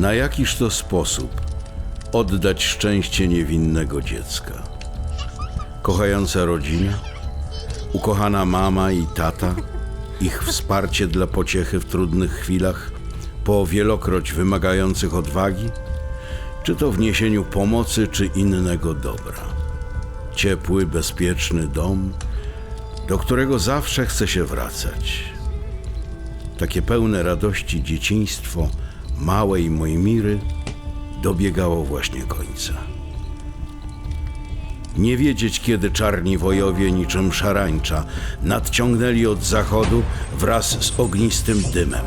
Na jakiż to sposób oddać szczęście niewinnego dziecka? Kochająca rodzina, ukochana mama i tata, ich wsparcie dla pociechy w trudnych chwilach, po wielokroć wymagających odwagi, czy to w niesieniu pomocy, czy innego dobra. Ciepły, bezpieczny dom, do którego zawsze chce się wracać. Takie pełne radości dzieciństwo małej Mojmiry dobiegało właśnie końca. Nie wiedzieć, kiedy czarni wojowie niczym szarańcza nadciągnęli od zachodu wraz z ognistym dymem.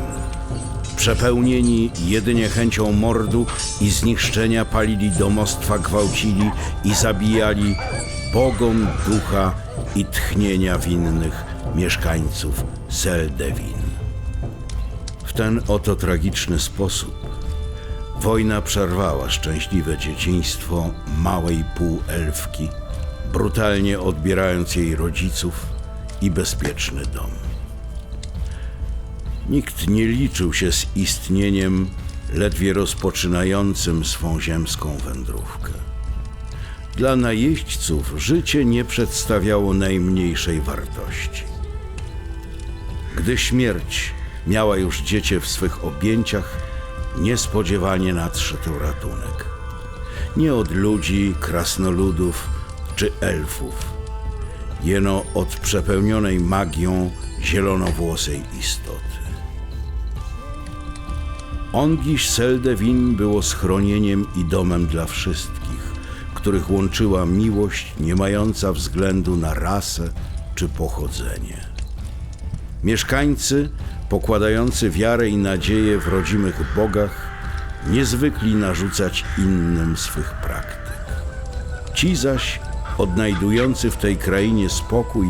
Przepełnieni jedynie chęcią mordu i zniszczenia palili domostwa, gwałcili i zabijali bogom ducha i tchnienia winnych mieszkańców Seldewin. Ten oto tragiczny sposób wojna przerwała szczęśliwe dzieciństwo małej półelfki, brutalnie odbierając jej rodziców i bezpieczny dom. Nikt nie liczył się z istnieniem ledwie rozpoczynającym swą ziemską wędrówkę. Dla najeźdźców życie nie przedstawiało najmniejszej wartości. Gdy śmierć miała już dziecię w swych objęciach, niespodziewanie nadszedł ratunek. Nie od ludzi, krasnoludów czy elfów, jeno od przepełnionej magią zielonowłosej istoty. Ongiś Seldewin było schronieniem i domem dla wszystkich, których łączyła miłość nie mająca względu na rasę czy pochodzenie. Mieszkańcy, pokładający wiarę i nadzieję w rodzimych bogach, nie zwykli narzucać innym swych praktyk. Ci zaś, odnajdujący w tej krainie spokój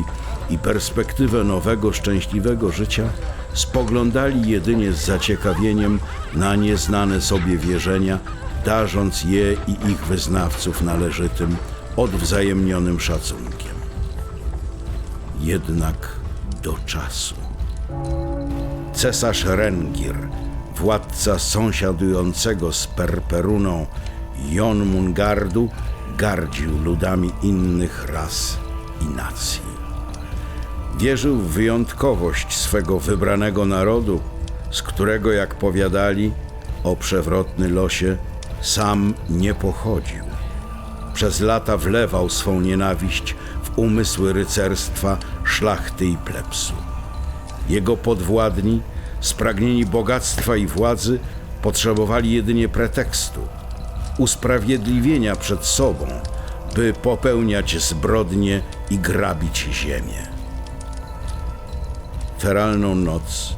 i perspektywę nowego, szczęśliwego życia, spoglądali jedynie z zaciekawieniem na nieznane sobie wierzenia, darząc je i ich wyznawców należytym, odwzajemnionym szacunkiem. Jednak do czasu. Cesarz Rengir, władca sąsiadującego z Perperuną Jonmungardu, gardził ludami innych ras i nacji. Wierzył w wyjątkowość swego wybranego narodu, z którego, jak powiadali o przewrotny losie, sam nie pochodził. Przez lata wlewał swą nienawiść w umysły rycerstwa, szlachty i plebsu. Jego podwładni, spragnieni bogactwa i władzy, potrzebowali jedynie pretekstu, usprawiedliwienia przed sobą, by popełniać zbrodnie i grabić ziemię. Feralną noc,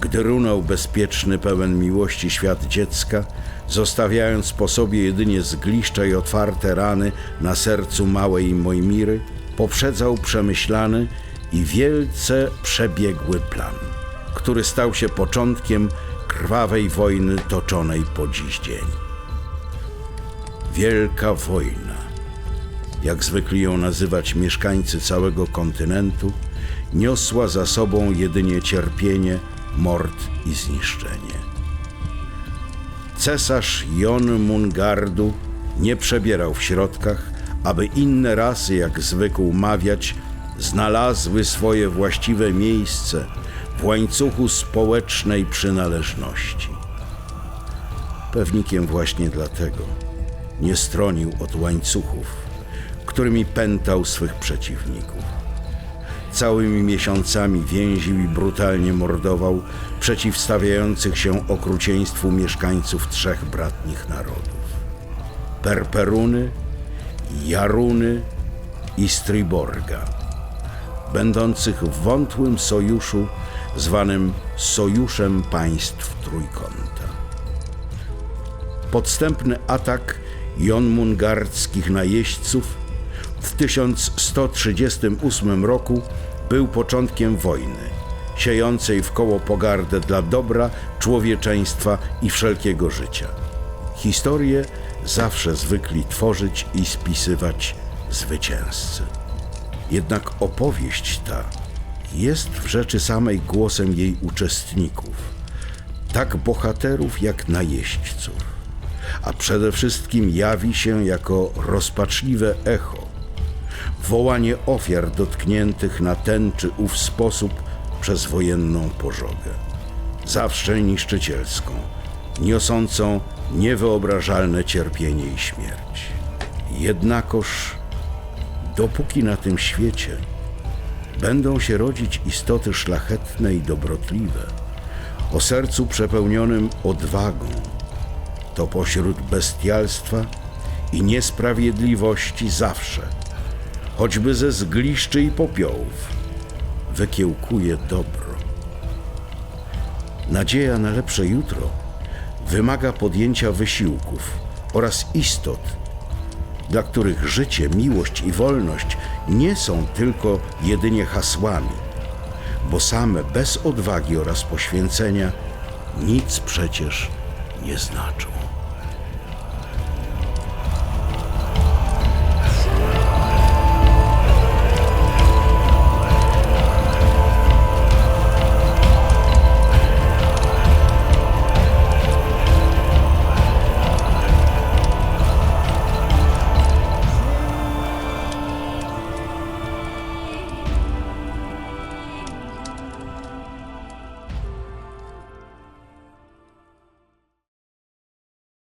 gdy runął bezpieczny, pełen miłości świat dziecka, zostawiając po sobie jedynie zgliszcza i otwarte rany na sercu małej Mojmiry, poprzedzał przemyślany i wielce przebiegły plan, który stał się początkiem krwawej wojny toczonej po dziś dzień. Wielka wojna, jak zwykli ją nazywać mieszkańcy całego kontynentu, niosła za sobą jedynie cierpienie, mord i zniszczenie. Cesarz Jon Mungardu nie przebierał w środkach, aby inne rasy, jak zwykł mawiać, znalazły swoje właściwe miejsce w łańcuchu społecznej przynależności. Pewnikiem właśnie dlatego nie stronił od łańcuchów, którymi pętał swych przeciwników. Całymi miesiącami więził i brutalnie mordował przeciwstawiających się okrucieństwu mieszkańców trzech bratnich narodów. Perperuny, Jaruny i Striborga, będących w wątłym sojuszu zwanym Sojuszem Państw Trójkąta. Podstępny atak jonmungardzkich najeźdźców w 1138 roku był początkiem wojny, siejącej w koło pogardę dla dobra, człowieczeństwa i wszelkiego życia. Historię zawsze zwykli tworzyć i spisywać zwycięzcy. Jednak opowieść ta jest w rzeczy samej głosem jej uczestników, tak bohaterów jak najeźdźców, a przede wszystkim jawi się jako rozpaczliwe echo, wołanie ofiar dotkniętych na ten czy ów sposób przez wojenną pożogę, zawsze niszczycielską, niosącą niewyobrażalne cierpienie i śmierć. Jednakoż, dopóki na tym świecie będą się rodzić istoty szlachetne i dobrotliwe, o sercu przepełnionym odwagą, to pośród bestialstwa i niesprawiedliwości zawsze, choćby ze zgliszczy i popiołów, wykiełkuje dobro. Nadzieja na lepsze jutro wymaga podjęcia wysiłków oraz istot, dla których życie, miłość i wolność nie są tylko jedynie hasłami, bo same bez odwagi oraz poświęcenia nic przecież nie znaczą.